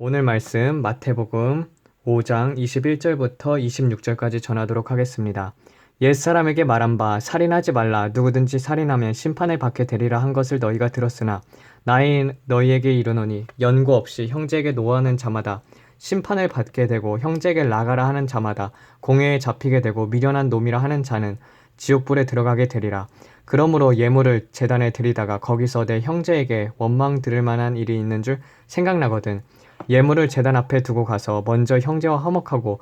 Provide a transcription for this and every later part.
오늘 말씀 마태복음 5장 21절부터 26절까지 전하도록 하겠습니다. 옛사람에게 말한 바 살인하지 말라 누구든지 살인하면 심판을 받게 되리라 한 것을 너희가 들었으나 나의 너희에게 이르노니 연고 없이 형제에게 노하는 자마다 심판을 받게 되고 형제에게 나가라 하는 자마다 공회에 잡히게 되고 미련한 놈이라 하는 자는 지옥불에 들어가게 되리라. 그러므로 예물을 재단에 드리다가 거기서 내 형제에게 원망 들을 만한 일이 있는 줄 생각나거든. 예물을 재단 앞에 두고 가서 먼저 형제와 화목하고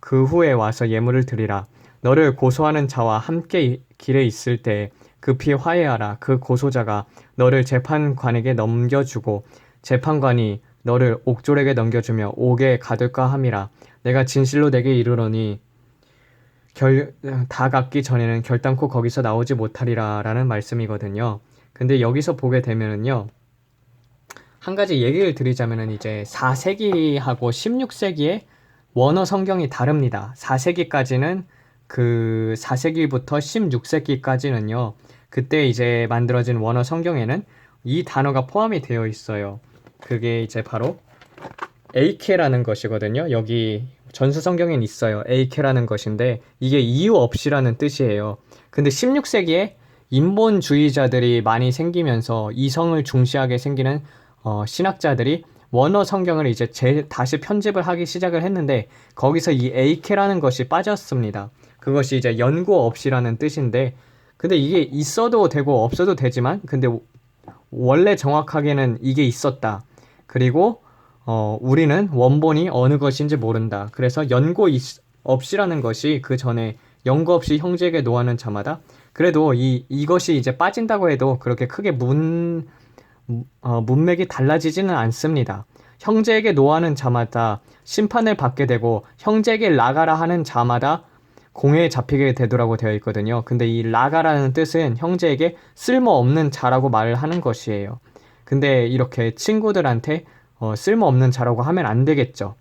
그 후에 와서 예물을 드리라. 너를 고소하는 자와 함께 이- 길에 있을 때 급히 화해하라. 그 고소자가 너를 재판관에게 넘겨주고 재판관이 너를 옥졸에게 넘겨주며 옥에 가둘까 함이라. 내가 진실로 내게 이르노니 결, 다 갚기 전에는 결단코 거기서 나오지 못하리라라는 말씀이거든요. 근데 여기서 보게 되면은요. 한 가지 얘기를 드리자면은 이제 4세기하고 16세기의 원어 성경이 다릅니다. 4세기까지는 그 4세기부터 16세기까지는요. 그때 이제 만들어진 원어 성경에는 이 단어가 포함이 되어 있어요. 그게 이제 바로 에이케라는 것이거든요. 여기 전수 성경엔 있어요. 에이케라는 것인데 이게 이유 없이라는 뜻이에요. 근데 16세기에 인본주의자들이 많이 생기면서 이성을 중시하게 생기는 어, 신학자들이 원어 성경을 이제 재, 다시 편집을 하기 시작을 했는데 거기서 이 에이케라는 것이 빠졌습니다. 그것이 이제 연고 없이라는 뜻인데 근데 이게 있어도 되고 없어도 되지만 근데 원래 정확하게는 이게 있었다. 그리고 어, 우리는 원본이 어느 것인지 모른다. 그래서 연고 있- 없이라는 것이 그 전에 연고 없이 형제에게 노하는 자마다 그래도 이 이것이 이제 빠진다고 해도 그렇게 크게 문 어, 문맥이 달라지지는 않습니다. 형제에게 노하는 자마다 심판을 받게 되고 형제에게 나가라 하는 자마다 공회에 잡히게 되더라고 되어 있거든요. 근데 이 나가라는 뜻은 형제에게 쓸모없는 자라고 말을 하는 것이에요. 근데 이렇게 친구들한테 어, 쓸모없는 자라고 하면 안 되겠죠.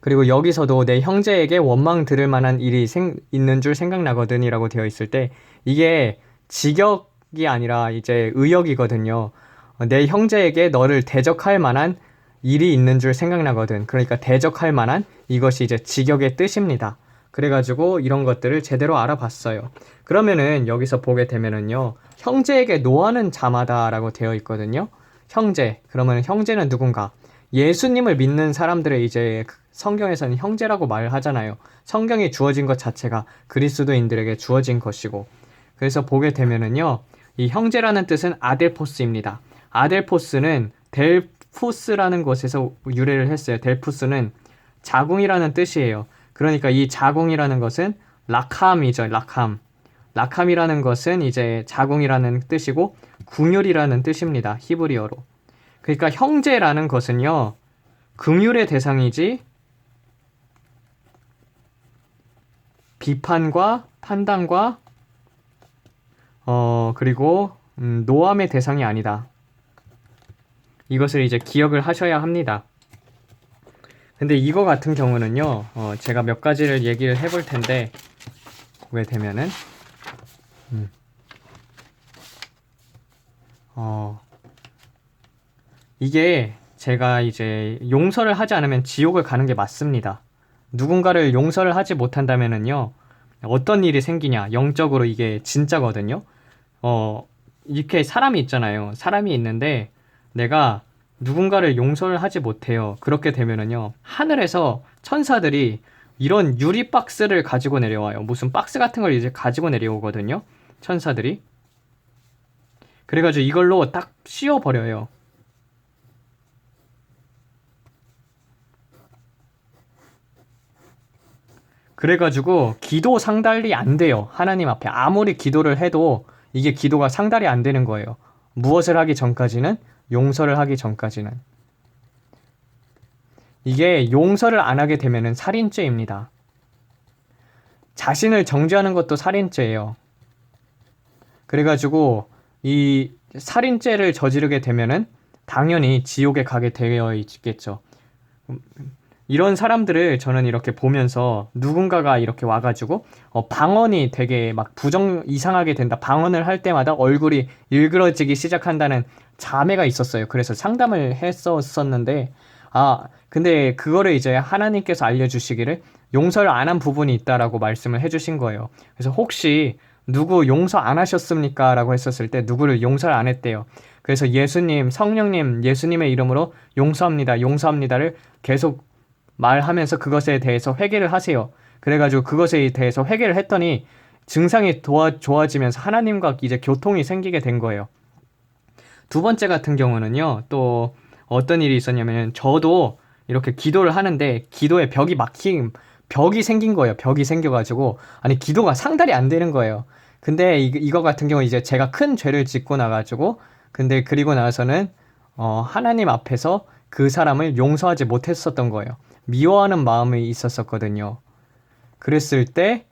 그리고 여기서도 내 형제에게 원망 들을 만한 일이 생, 있는 줄 생각나거든이라고 되어 있을 때 이게 직역 이 아니라 이제 의역이거든요. 어, 내 형제에게 너를 대적할 만한 일이 있는 줄 생각나거든. 그러니까 대적할 만한 이것이 이제 직역의 뜻입니다. 그래가지고 이런 것들을 제대로 알아봤어요. 그러면은 여기서 보게 되면은요, 형제에게 노하는 자마다라고 되어 있거든요. 형제. 그러면 형제는 누군가? 예수님을 믿는 사람들을 이제 성경에서는 형제라고 말을 하잖아요. 성경에 주어진 것 자체가 그리스도인들에게 주어진 것이고. 그래서 보게 되면은요, 이 형제라는 뜻은 아델포스입니다. 아델포스는 델푸스라는 곳에서 유래를 했어요. 델푸스는 자궁이라는 뜻이에요. 그러니까 이 자궁이라는 것은 라캄이죠. 라캄. 라캄이라는 것은 이제 자궁이라는 뜻이고 궁율이라는 뜻입니다. 히브리어로. 그러니까 형제라는 것은요. 긍율의 대상이지 비판과 판단과 어 그리고 음, 노함의 대상이 아니다. 이것을 이제 기억을 하셔야 합니다. 근데 이거 같은 경우는요, 어, 제가 몇 가지를 얘기를 해볼 텐데, 보게 되면은, 음, 어, 이게 제가 이제 용서를 하지 않으면 지옥을 가는 게 맞습니다. 누군가를 용서를 하지 못한다면은요, 어떤 일이 생기냐, 영적으로 이게 진짜거든요. 어, 이렇게 사람이 있잖아요. 사람이 있는데, 내가 누군가를 용서를 하지 못해요. 그렇게 되면은요, 하늘에서 천사들이 이런 유리 박스를 가지고 내려와요. 무슨 박스 같은 걸 이제 가지고 내려오거든요. 천사들이. 그래가지고 이걸로 딱 씌워버려요. 그래가지고 기도 상달이 안 돼요. 하나님 앞에. 아무리 기도를 해도 이게 기도가 상달이 안 되는 거예요. 무엇을 하기 전까지는 용서를 하기 전까지는 이게 용서를 안 하게 되면은 살인죄입니다. 자신을 정죄하는 것도 살인죄예요. 그래가지고 이 살인죄를 저지르게 되면은 당연히 지옥에 가게 되어 있겠죠. 음, 이런 사람들을 저는 이렇게 보면서 누군가가 이렇게 와가지고 어, 방언이 되게 막 부정 이상하게 된다. 방언을 할 때마다 얼굴이 일그러지기 시작한다는 자매가 있었어요. 그래서 상담을 했었었는데 아, 근데 그거를 이제 하나님께서 알려주시기를 용서를 안 한 부분이 있다라고 말씀을 해주신 거예요. 그래서 혹시 누구 용서 안 하셨습니까? 라고 했었을 때 누구를 용서를 안 했대요. 그래서 예수님, 성령님, 예수님의 이름으로 용서합니다, 용서합니다를 계속 말하면서 그것에 대해서 회개를 하세요. 그래가지고 그것에 대해서 회개를 했더니 증상이 도와, 좋아지면서 하나님과 이제 교통이 생기게 된 거예요. 두 번째 같은 경우는요, 또 어떤 일이 있었냐면 저도 이렇게 기도를 하는데 기도에 벽이 막힌 벽이 생긴 거예요. 벽이 생겨가지고 아니 기도가 상달이 안 되는 거예요. 근데 이, 이거 같은 경우 이제 제가 큰 죄를 짓고 나가지고 근데 그리고 나서는 어, 하나님 앞에서 그 사람을 용서하지 못했었던 거예요. 미워하는 마음이 있었었거든요. 그랬을 때,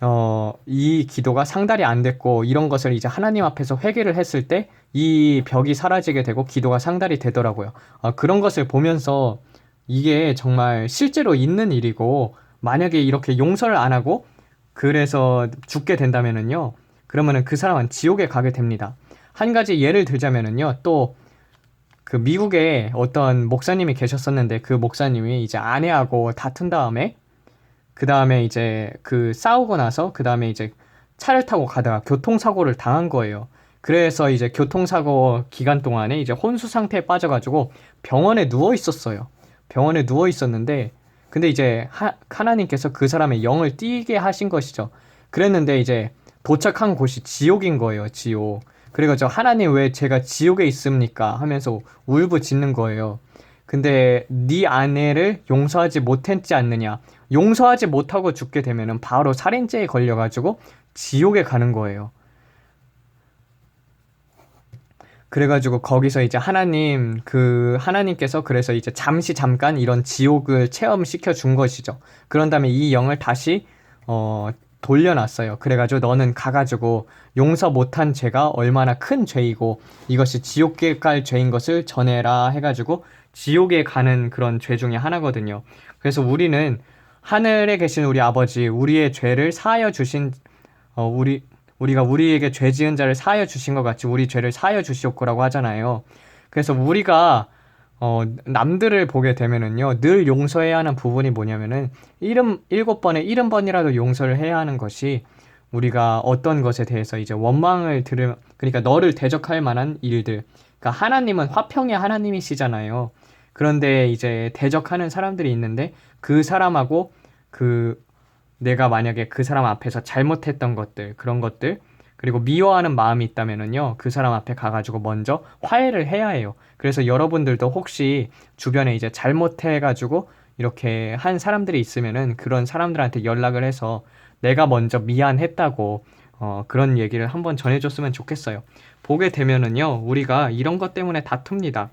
어, 이 기도가 상달이 안 됐고, 이런 것을 이제 하나님 앞에서 회개를 했을 때, 이 벽이 사라지게 되고, 기도가 상달이 되더라고요. 아, 그런 것을 보면서, 이게 정말 실제로 있는 일이고, 만약에 이렇게 용서를 안 하고, 그래서 죽게 된다면은요, 그러면은 그 사람은 지옥에 가게 됩니다. 한 가지 예를 들자면은요, 또, 그 미국에 어떤 목사님이 계셨었는데 그 목사님이 이제 아내하고 다툰 다음에 그 다음에 이제 그 싸우고 나서 그 다음에 이제 차를 타고 가다가 교통사고를 당한 거예요. 그래서 이제 교통사고 기간 동안에 이제 혼수 상태에 빠져가지고 병원에 누워 있었어요. 병원에 누워 있었는데 근데 이제 하, 하나님께서 그 사람의 영을 띄게 하신 것이죠. 그랬는데 이제 도착한 곳이 지옥인 거예요. 지옥. 그래가지고 하나님 왜 제가 지옥에 있습니까? 하면서 울부짖는 거예요. 근데 네 아내를 용서하지 못했지 않느냐? 용서하지 못하고 죽게 되면은 바로 살인죄에 걸려 가지고 지옥에 가는 거예요. 그래가지고 거기서 이제 하나님 그 하나님께서 그래서 이제 잠시 잠깐 이런 지옥을 체험시켜 준 것이죠. 그런 다음에 이 영을 다시 어 돌려놨어요. 그래가지고 너는 가가지고 용서 못한 죄가 얼마나 큰 죄이고 이것이 지옥에 갈 죄인 것을 전해라 해가지고 지옥에 가는 그런 죄 중에 하나거든요. 그래서 우리는 하늘에 계신 우리 아버지 우리의 죄를 사하여 주신 어, 우리 우리가 우리에게 죄 지은 자를 사하여 주신 것 같이 우리 죄를 사하여 주시옵고라고 하잖아요. 그래서 우리가 어, 남들을 보게 되면은요, 늘 용서해야 하는 부분이 뭐냐면은, 일흔, 일곱 번에 일흔 번이라도 용서를 해야 하는 것이 우리가 어떤 것에 대해서 이제 원망을 들으, 그러니까 너를 대적할 만한 일들. 그러니까 하나님은 화평의 하나님이시잖아요. 그런데 이제 대적하는 사람들이 있는데, 그 사람하고 그, 내가 만약에 그 사람 앞에서 잘못했던 것들, 그런 것들, 그리고 미워하는 마음이 있다면은요, 그 사람 앞에 가가지고 먼저 화해를 해야 해요. 그래서 여러분들도 혹시 주변에 이제 잘못해가지고 이렇게 한 사람들이 있으면은 그런 사람들한테 연락을 해서 내가 먼저 미안했다고 어, 그런 얘기를 한번 전해줬으면 좋겠어요. 보게 되면은요, 우리가 이런 것 때문에 다툽니다.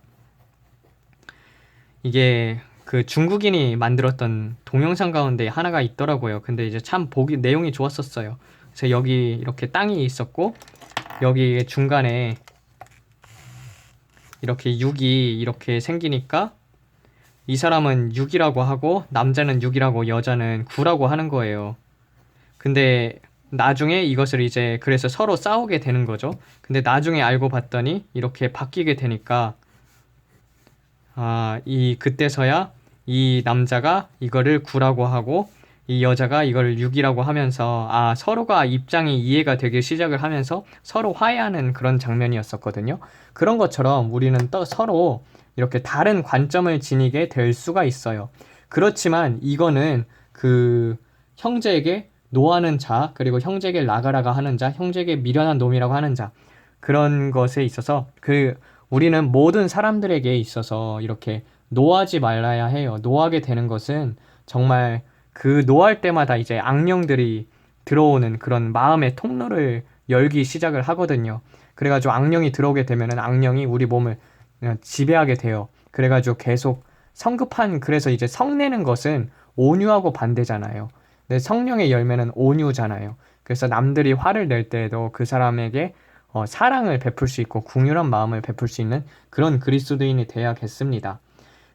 이게 그 중국인이 만들었던 동영상 가운데 하나가 있더라고요. 근데 이제 참 보기 내용이 좋았었어요. 그래서 여기 이렇게 땅이 있었고 여기 중간에 이렇게 6이 이렇게 생기니까 이 사람은 6이라고 하고 남자는 6이라고 여자는 9라고 하는 거예요. 근데 나중에 이것을 이제 그래서 서로 싸우게 되는 거죠. 근데 나중에 알고 봤더니 이렇게 바뀌게 되니까 아, 이 그때서야 이 남자가 이거를 9라고 하고 이 여자가 이걸 6이라고 하면서 아 서로가 입장이 이해가 되기 시작을 하면서 서로 화해하는 그런 장면이었었거든요. 그런 것처럼 우리는 또 서로 이렇게 다른 관점을 지니게 될 수가 있어요. 그렇지만 이거는 그 형제에게 노하는 자 그리고 형제에게 나가라가 하는 자 형제에게 미련한 놈이라고 하는 자 그런 것에 있어서 그 우리는 모든 사람들에게 있어서 이렇게 노하지 말아야 해요. 노하게 되는 것은 정말 그 노할 때마다 이제 악령들이 들어오는 그런 마음의 통로를 열기 시작을 하거든요. 그래가지고 악령이 들어오게 되면은 악령이 우리 몸을 지배하게 돼요. 그래가지고 계속 성급한 그래서 이제 성내는 것은 온유하고 반대잖아요. 근데 성령의 열매는 온유잖아요. 그래서 남들이 화를 낼 때에도 그 사람에게 어, 사랑을 베풀 수 있고 궁유한 마음을 베풀 수 있는 그런 그리스도인이 돼야겠습니다.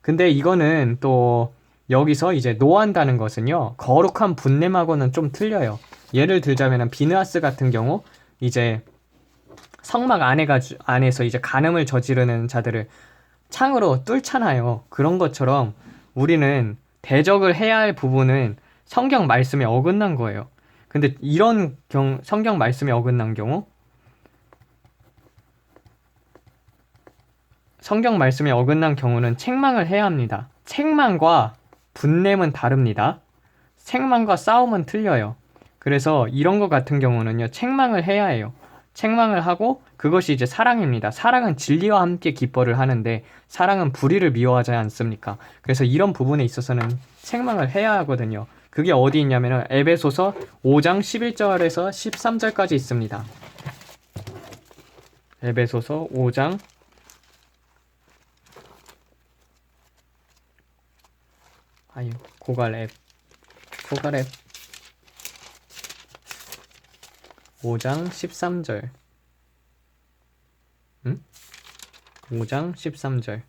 근데 이거는 또 여기서 이제 노한다는 것은요, 거룩한 분냄하고는 좀 틀려요. 예를 들자면 비느하스 같은 경우, 이제 성막 안에가, 안에서 이제 간음을 저지르는 자들을 창으로 뚫잖아요. 그런 것처럼 우리는 대적을 해야 할 부분은 성경 말씀에 어긋난 거예요. 근데 이런 경, 성경 말씀에 어긋난 경우 성경 말씀에 어긋난 경우는 책망을 해야 합니다. 책망과 분냄은 다릅니다. 책망과 싸움은 틀려요. 그래서 이런 것 같은 경우는요, 책망을 해야 해요. 책망을 하고 그것이 이제 사랑입니다. 사랑은 진리와 함께 기뻐를 하는데 사랑은 불의를 미워하지 않습니까? 그래서 이런 부분에 있어서는 책망을 해야 하거든요. 그게 어디 있냐면은 에베소서 5장 11절에서 13절까지 있습니다. 에베소서 5장 아유 고갈 앱. 고갈 앱. 5장 13절. 응? 5장 13절.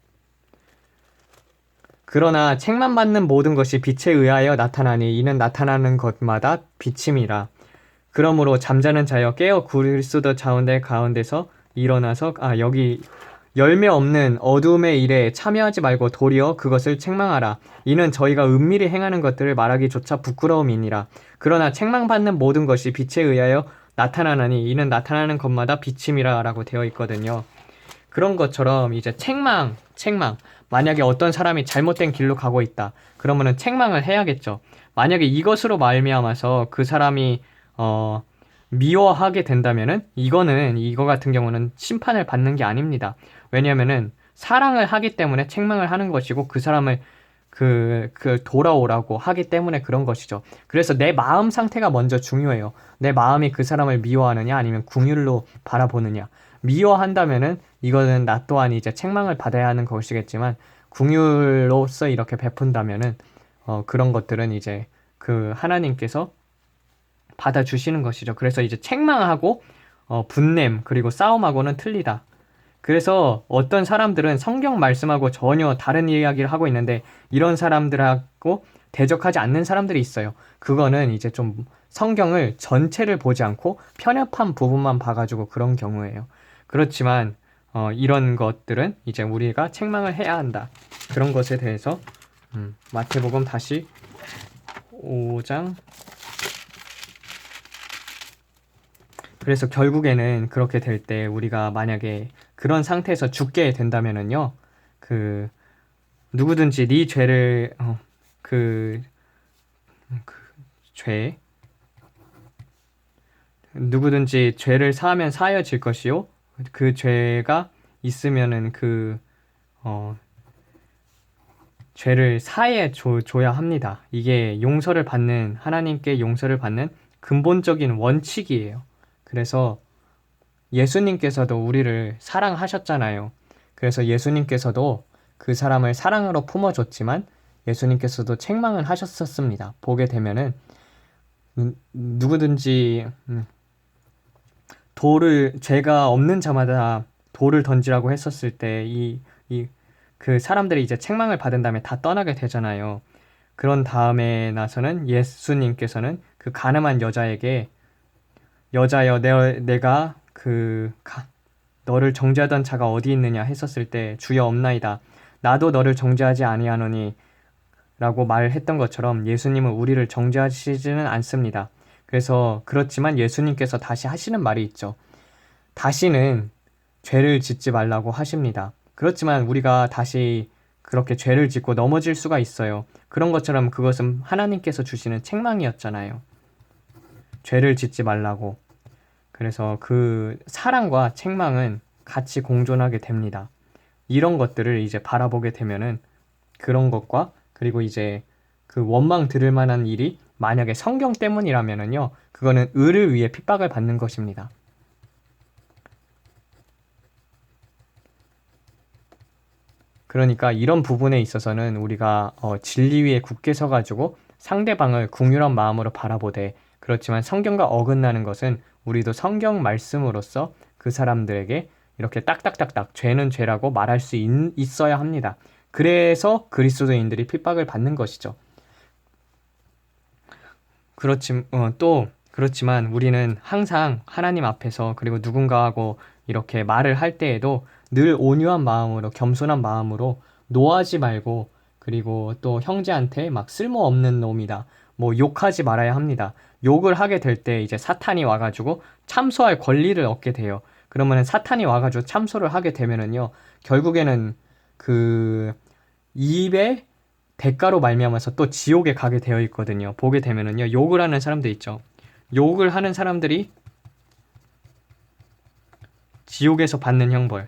그러나 책만 받는 모든 것이 빛에 의하여 나타나니 이는 나타나는 것마다 빛임이라. 그러므로 잠자는 자여 깨어 그리스도 자운대 가운데서 일어나서 아 여기 열매 없는 어둠의 일에 참여하지 말고 도리어 그것을 책망하라. 이는 저희가 은밀히 행하는 것들을 말하기조차 부끄러움이니라. 그러나 책망받는 모든 것이 빛에 의하여 나타나나니 이는 나타나는 것마다 비침이라라고 되어 있거든요. 그런 것처럼 이제 책망, 책망. 만약에 어떤 사람이 잘못된 길로 가고 있다. 그러면은 책망을 해야겠죠. 만약에 이것으로 말미암아서 그 사람이 어 미워하게 된다면은 이거는 이거 같은 경우는 심판을 받는 게 아닙니다. 왜냐면은 사랑을 하기 때문에 책망을 하는 것이고 그 사람을 그, 그 돌아오라고 하기 때문에 그런 것이죠. 그래서 내 마음 상태가 먼저 중요해요. 내 마음이 그 사람을 미워하느냐 아니면 궁율로 바라보느냐. 미워한다면은 이거는 나 또한 이제 책망을 받아야 하는 것이겠지만 궁율로서 이렇게 베푼다면은 어, 그런 것들은 이제 그 하나님께서 받아주시는 것이죠. 그래서 이제 책망하고 어, 분냄 그리고 싸움하고는 틀리다. 그래서 어떤 사람들은 성경 말씀하고 전혀 다른 이야기를 하고 있는데 이런 사람들하고 대적하지 않는 사람들이 있어요. 그거는 이제 좀 성경을 전체를 보지 않고 편협한 부분만 봐가지고 그런 경우예요. 그렇지만 어, 이런 것들은 이제 우리가 책망을 해야 한다. 그런 것에 대해서 음, 마태복음 다시 5장 그래서 결국에는 그렇게 될 때 우리가 만약에 그런 상태에서 죽게 된다면은요, 그 누구든지 네 죄를 어, 그, 그 죄, 누구든지 죄를 사하면 사하여질 것이요, 그 죄가 있으면은 그 어, 죄를 사해 줘, 줘야 합니다. 이게 용서를 받는 하나님께 용서를 받는 근본적인 원칙이에요. 그래서 예수님께서도 우리를 사랑하셨잖아요. 그래서 예수님께서도 그 사람을 사랑으로 품어줬지만 예수님께서도 책망을 하셨었습니다. 보게 되면은 누구든지 음, 돌을 죄가 없는 자마다 돌을 던지라고 했었을 때 이 이 그 사람들이 이제 책망을 받은 다음에 다 떠나게 되잖아요. 그런 다음에 나서는 예수님께서는 그 가늠한 여자에게 여자여 내, 내가 그 가, 너를 정죄하던 자가 어디 있느냐 했었을 때 주여 없나이다. 나도 너를 정죄하지 아니하노니 라고 말했던 것처럼 예수님은 우리를 정죄하시지는 않습니다. 그래서 그렇지만 예수님께서 다시 하시는 말이 있죠. 다시는 죄를 짓지 말라고 하십니다. 그렇지만 우리가 다시 그렇게 죄를 짓고 넘어질 수가 있어요. 그런 것처럼 그것은 하나님께서 주시는 책망이었잖아요. 죄를 짓지 말라고. 그래서 그 사랑과 책망은 같이 공존하게 됩니다. 이런 것들을 이제 바라보게 되면은 그런 것과 그리고 이제 그 원망 들을 만한 일이 만약에 성경 때문이라면은요, 그거는 의를 위해 핍박을 받는 것입니다. 그러니까 이런 부분에 있어서는 우리가 어, 진리 위에 굳게 서가지고 상대방을 궁유한 마음으로 바라보되 그렇지만 성경과 어긋나는 것은 우리도 성경 말씀으로서 그 사람들에게 이렇게 딱딱딱딱 죄는 죄라고 말할 수 있, 있어야 합니다. 그래서 그리스도인들이 핍박을 받는 것이죠. 그렇지 어, 또 그렇지만 우리는 항상 하나님 앞에서 그리고 누군가하고 이렇게 말을 할 때에도 늘 온유한 마음으로 겸손한 마음으로 노하지 말고 그리고 또 형제한테 막 쓸모없는 놈이다. 뭐 욕하지 말아야 합니다. 욕을 하게 될 때 이제 사탄이 와가지고 참소할 권리를 얻게 돼요. 그러면은 사탄이 와가지고 참소를 하게 되면은요, 결국에는 그 입에 대가로 말미암아서 또 지옥에 가게 되어 있거든요. 보게 되면은요, 욕을 하는 사람들 있죠. 욕을 하는 사람들이 지옥에서 받는 형벌.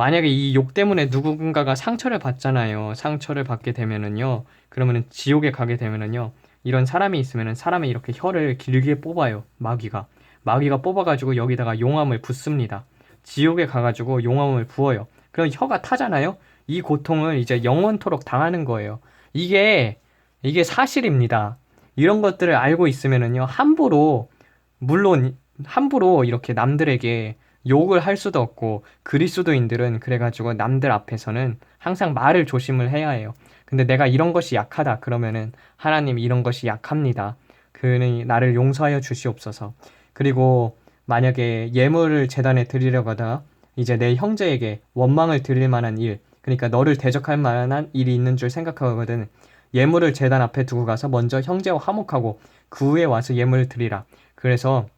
만약에 이 욕 때문에 누군가가 상처를 받잖아요. 상처를 받게 되면은요. 그러면은 지옥에 가게 되면은요. 이런 사람이 있으면은 사람이 이렇게 혀를 길게 뽑아요. 마귀가. 마귀가 뽑아가지고 여기다가 용암을 붓습니다. 지옥에 가가지고 용암을 부어요. 그럼 혀가 타잖아요. 이 고통을 이제 영원토록 당하는 거예요. 이게 이게 사실입니다. 이런 것들을 알고 있으면은요. 함부로 물론 함부로 이렇게 남들에게 욕을 할 수도 없고 그리스도인들은 그래가지고 남들 앞에서는 항상 말을 조심을 해야 해요. 근데 내가 이런 것이 약하다 그러면은 하나님 이런 것이 약합니다. 그는 나를 용서하여 주시옵소서. 그리고 만약에 예물을 재단에 드리려거나 이제 내 형제에게 원망을 드릴 만한 일, 그러니까 너를 대적할 만한 일이 있는 줄 생각하거든. 예물을 재단 앞에 두고 가서 먼저 형제와 화목하고 그 후에 와서 예물을 드리라. 그래서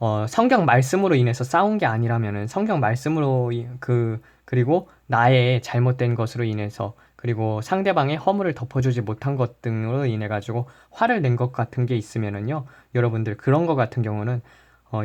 어, 성경 말씀으로 인해서 싸운 게 아니라면은 성경 말씀으로 이- 그 그리고 나의 잘못된 것으로 인해서 그리고 상대방의 허물을 덮어주지 못한 것 등으로 인해 가지고 화를 낸 것 같은 게 있으면은요 여러분들 그런 것 같은 경우는 어,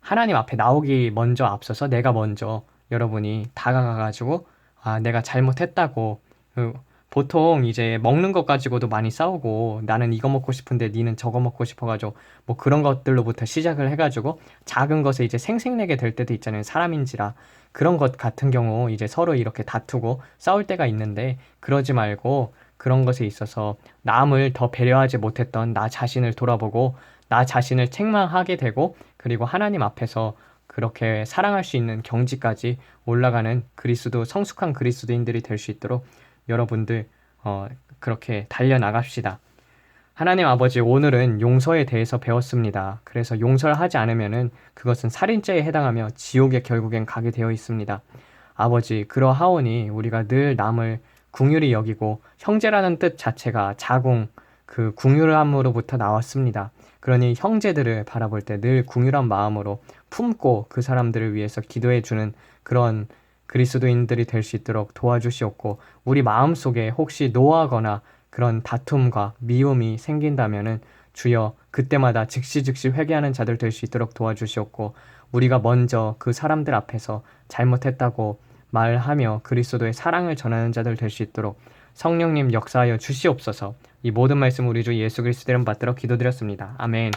하나님 앞에 나오기 먼저 앞서서 내가 먼저 여러분이 다가가 가지고 아 내가 잘못했다고 그 보통 이제 먹는 것 가지고도 많이 싸우고 나는 이거 먹고 싶은데 니는 저거 먹고 싶어가지고 뭐 그런 것들로부터 시작을 해가지고 작은 것에 이제 생색내게 될 때도 있잖아요. 사람인지라 그런 것 같은 경우 이제 서로 이렇게 다투고 싸울 때가 있는데 그러지 말고 그런 것에 있어서 남을 더 배려하지 못했던 나 자신을 돌아보고 나 자신을 책망하게 되고 그리고 하나님 앞에서 그렇게 사랑할 수 있는 경지까지 올라가는 그리스도 성숙한 그리스도인들이 될 수 있도록 여러분들 어, 그렇게 달려 나갑시다. 하나님 아버지 오늘은 용서에 대해서 배웠습니다. 그래서 용서를 하지 않으면은 그것은 살인죄에 해당하며 지옥에 결국엔 가게 되어 있습니다. 아버지 그러하오니 우리가 늘 남을 궁휼히 여기고 형제라는 뜻 자체가 자궁 그 궁휼함으로부터 나왔습니다. 그러니 형제들을 바라볼 때 늘 궁휼한 마음으로 품고 그 사람들을 위해서 기도해 주는 그런 그리스도인들이 될 수 있도록 도와주시옵고 우리 마음속에 혹시 노하거나 그런 다툼과 미움이 생긴다면은 주여 그때마다 즉시 즉시 회개하는 자들 될 수 있도록 도와주시옵고 우리가 먼저 그 사람들 앞에서 잘못했다고 말하며 그리스도의 사랑을 전하는 자들 될 수 있도록 성령님 역사하여 주시옵소서 이 모든 말씀 우리 주 예수 그리스도 이름 받들어 기도드렸습니다. 아멘.